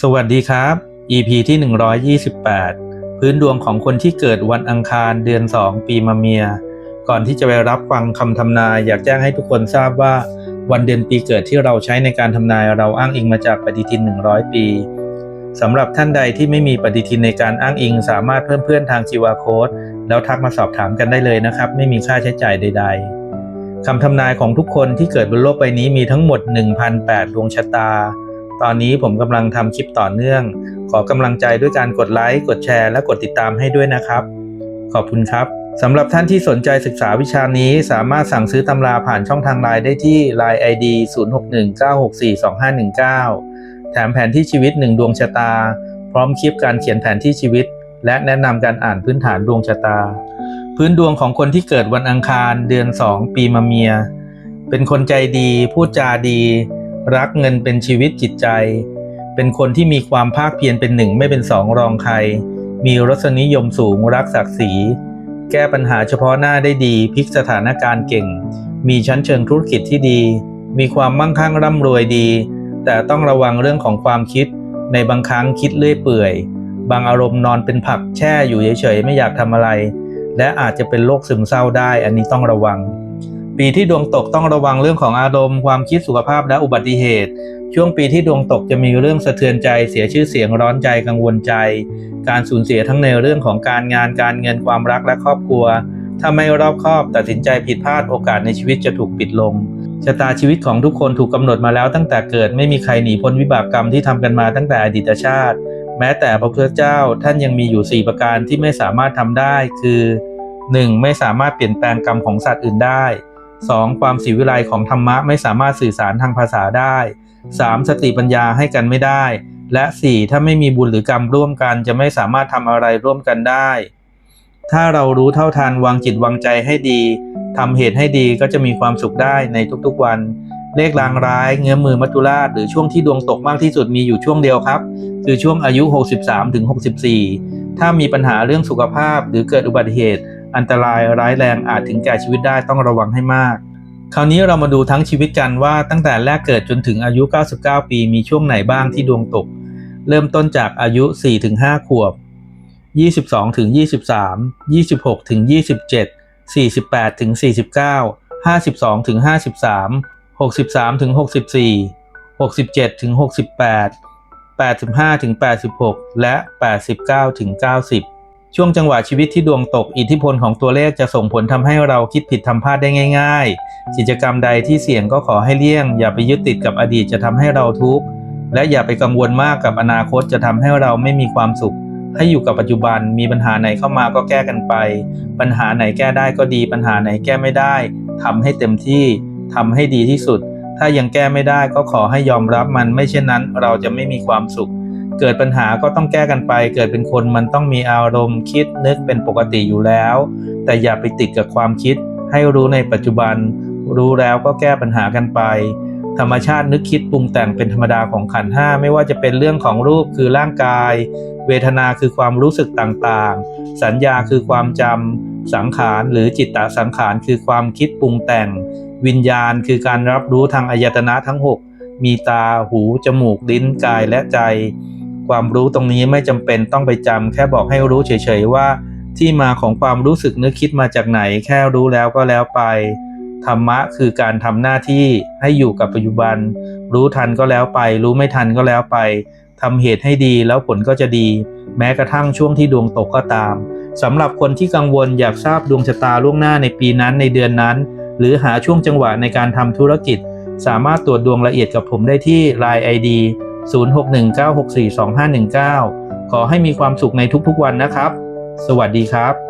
สวัสดีครับ EP ที่ 128 พื้นดวงของคนที่เกิดวันอังคารเดือน 2 ปีมะเมีย ก่อนที่จะไปรับฟังคำทำนาย อยากแจ้งให้ทุกคนทราบว่า วันเดือนปีเกิดที่เราใช้ในการทำนายเราอ้างอิงมาจากปฏิทิน 100 ปีสำหรับท่านใดที่ไม่มีปฏิทินในการอ้างอิง สามารถเพิ่มเพื่อนทาง QR Code แล้วทักมาสอบถามกันได้เลยนะครับ ไม่มีค่าใช้จ่ายใด ๆคำทำนายของทุกคนที่เกิดบนโลกใบนี้มีทั้งหมด 1,008ดวงชะตา ตอนนี้ผมกำลังทำคลิปต่อเนื่อง ขอกำลังใจด้วยการกดไลค์ กดแชร์ และกดติดตามให้ด้วยนะครับ ขอบคุณครับสำหรับท่านที่สนใจศึกษาวิชานี้สามารถสั่งซื้อตำราผ่านช่องทางไลน์ได้ที่ Line ID 0619642519 แถมแผนที่ชีวิต 1 ดวงชะตา พร้อมคลิปการเขียนแผนที่ชีวิต และแนะนำการอ่านพื้นฐานดวงชะตา พื้นดวงของคนที่เกิดวันอังคารเดือน 2 ปีมะเมีย เป็นคนใจดี พูดจาดี รักเงินเป็นชีวิตจิตใจ เป็นคนที่มีความภาคเพียรเป็นหนึ่งไม่เป็นสองรองใคร มีรสนิยมสูงรักศักดิ์ศรี แก้ปัญหาเฉพาะหน้าได้ดีพลิกสถานการณ์เก่ง มีชั้นเชิงธุรกิจที่ดี มีความมั่งคั่งร่ำรวยดี แต่ต้องระวังเรื่องของความคิด ในบางครั้งคิดเลื่อยเปื่อย บางอารมณ์นอนเป็นผักแช่อยู่เฉยๆไม่อยากทำอะไร และอาจจะเป็นโรคซึมเศร้าได้ อันนี้ต้องระวัง ปีที่ดวงตกต้องระวังเรื่องของอารมณ์ความคิดสุขภาพและอุบัติเหตุ ช่วงปีที่ดวงตกจะมีเรื่องสะเทือนใจ เสียชื่อเสียงร้อนใจกังวลใจ การสูญเสียทั้งในเรื่องของการงานการเงินความรักและครอบครัว ถ้าไม่รอบคอบตัดสินใจผิดพลาดโอกาสในชีวิตจะถูกปิดลงชะตาชีวิตของทุกคนถูกกำหนดมาแล้วตั้งแต่เกิดไม่มีใครหนีพ้นวิบากกรรมที่ทำกันมาตั้งแต่อดีตชาติ แม้แต่พระพุทธเจ้าท่านยังมีอยู่ 4 ประการที่ไม่สามารถทำได้คือ 1. ไม่สามารถเปลี่ยนแปลงกรรมของสัตว์อื่นได้ 2. ความสีวิไลของธรรมะไม่สามารถสื่อสารทางภาษาได้ 3. สติปัญญาให้กันไม่ได้ และ 4. ถ้าไม่มีบุญหรือกรรมร่วมกันจะไม่สามารถทำอะไรร่วมกันได้ ถ้าเรารู้เท่าทันวางจิตวางใจให้ดีทำเหตุให้ดีก็จะมีความสุขได้ในทุกๆวัน เลขรางร้ายเงื้อมือมัจจุราชหรือช่วงที่ดวงตกมากที่สุดมีอยู่ช่วงเดียวครับ คือช่วงอายุ 63ถึง64 ถ้ามีปัญหาเรื่องสุขภาพหรือเกิดอุบัติเหตุ อันตรายร้ายแรงอาจถึงแก่ชีวิตได้ต้องระวังให้มาก คราวนี้เรามาดูทั้งชีวิตกันว่าตั้งแต่แรกเกิดจนถึงอายุ 99 ปีมีช่วงไหนบ้างที่ดวงตก เริ่มต้นจากอายุ 4-5 ขวบ 22ถึง23 26ถึง27 48-49 52ถึง53 63ถึง64 67ถึง68 85ถึง86 และ 89ถึง90 ช่วงจังหวะชีวิตที่ดวงตกอิทธิพลของตัวเลขจะส่งผลทำให้เราคิดผิดทำพลาดได้ง่าย ๆ กิจกรรมใดที่เสี่ยงก็ขอให้เลี่ยง อย่าไปยึดติดกับอดีตจะทำให้เราทุกข์และอย่าไปกังวลมากกับอนาคตจะทำให้เราไม่มีความสุข ให้อยู่กับปัจจุบันมีปัญหาไหนเข้ามาก็แก้กันไป ปัญหาไหนแก้ได้ก็ดี ปัญหาไหนแก้ไม่ได้ทำให้เต็มที่ทำให้ดีที่สุด ถ้ายังแก้ไม่ได้ก็ขอให้ยอมรับมันไม่เช่นนั้น เราจะไม่มีความสุข เกิดปัญหาก็ต้องแก้กันไป เกิดเป็นคนมันต้องมีอารมณ์คิดนึกเป็นปกติอยู่แล้ว แต่อย่าไปติดกับความคิด ให้รู้ในปัจจุบัน รู้แล้วก็แก้ปัญหากันไป ธรรมชาตินึกคิดปรุงแต่งเป็นธรรมดาของขันห้าไม่ว่าจะเป็นเรื่องของรูปคือร่างกาย เวทนาคือความรู้สึกต่างๆ สัญญาคือความจำสังขารหรือจิตตสังขารคือความคิดปรุงแต่ง วิญญาณคือการรับรู้ทางอายตนะทั้ง 6 มีตาหู จมูก ลิ้นกายและใจ ความรู้ตรงนี้ไม่จำเป็นต้องไปจำแค่บอกให้รู้เฉยๆว่า ที่มาของความรู้สึกนึกคิดมาจากไหน แค่รู้แล้วก็แล้วไปธรรมะคือการทำหน้าที่ให้อยู่กับปัจจุบัน รู้ทันก็แล้วไป รู้ไม่ทันก็แล้วไปทำเหตุให้ดีแล้วผลก็จะดี แม้กระทั่งช่วงที่ดวงตกก็ตามสำหรับคนที่กังวลอยากทราบดวงชะตาล่วงหน้าในปีนั้นในเดือนนั้น หรือหาช่วงจังหวะในการทำธุรกิจ สามารถตรวจดวงละเอียดกับผมได้ที่ Line ID 0619642519 ขอให้มีความสุขในทุกๆวันนะครับ สวัสดีครับ